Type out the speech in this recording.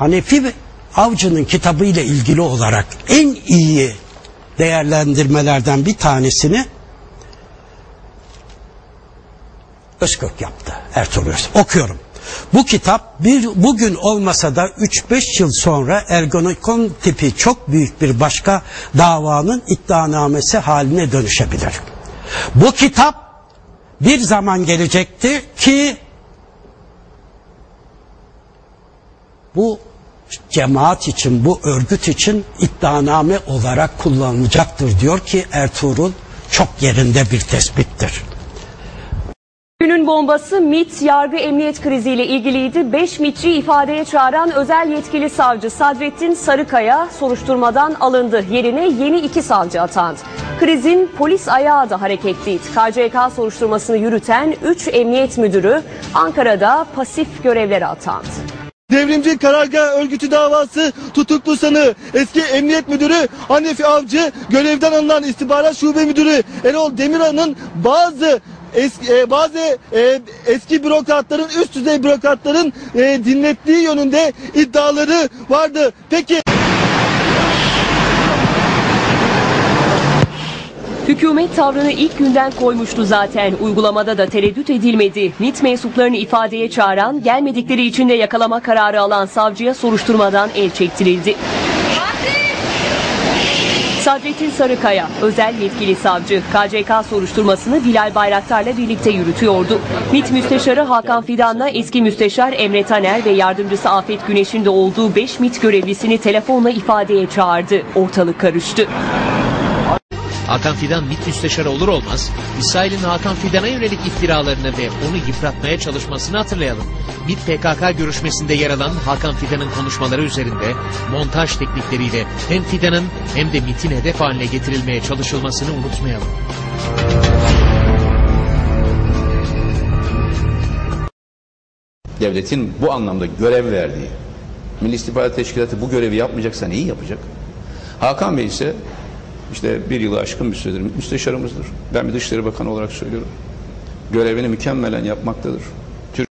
Hanefi Avcı'nın kitabı ile ilgili olarak en iyi değerlendirmelerden bir tanesini Özkök yaptı Ertuğrul Öz. Okuyorum. Bu kitap bir bugün olmasa da 3-5 yıl sonra Ergonokon tipi çok büyük bir başka davanın iddianamesi haline dönüşebilir. Bu kitap bir zaman gelecekti ki bu cemaat için, bu örgüt için iddianame olarak kullanılacaktır diyor ki Ertuğrul çok yerinde bir tespittir. Günün bombası MIT yargı emniyet kriziyle ilgiliydi. 5 MIT'ci ifadeye çağıran özel yetkili savcı Sadrettin Sarıkaya soruşturmadan alındı. Yerine yeni iki savcı atandı. Krizin polis ayağı da hareketliydi. KCK soruşturmasını yürüten 3 emniyet müdürü Ankara'da pasif görevlere atandı. Devrimci Karargah Örgütü davası tutuklu sanığı eski emniyet müdürü Hanefi Avcı görevden alınan istihbarat şube müdürü Erol Demirhan'ın bazı eski, e, bazı e, eski bürokratların üst düzey bürokratların e, dinlettiği yönünde iddiaları vardı. Peki Hükümet tavrını ilk günden koymuştu zaten. Uygulamada da tereddüt edilmedi. MİT mensuplarını ifadeye çağıran, gelmedikleri için de yakalama kararı alan savcıya soruşturmadan el çektirildi. Sadrettin Sarıkaya, özel yetkili savcı, KCK soruşturmasını Bilal Bayraktar'la birlikte yürütüyordu. MİT Müsteşarı Hakan Fidan'la eski müsteşar Emre Taner ve yardımcısı Afet Güneş'in de olduğu 5 MİT görevlisini telefonla ifadeye çağırdı. Ortalık karıştı. Hakan Fidan MİT müsteşarı olur olmaz İsrail'in Hakan Fidan'a yönelik iftiralarını ve onu yıpratmaya çalışmasını hatırlayalım. MİT PKK görüşmesinde yer alan Hakan Fidan'ın konuşmaları üzerinde montaj teknikleriyle hem Fidan'ın hem de MİT'in hedef haline getirilmeye çalışılmasını unutmayalım. devletin bu anlamda görev verdiği Milli İstihbarat Teşkilatı bu görevi yapmayacaksa neyi yapacak? Hakan Bey ise işte bir yılı aşkın bir süredir müsteşarımızdır. Ben bir Dışişleri Bakanı olarak söylüyorum. Görevini mükemmelen yapmaktadır.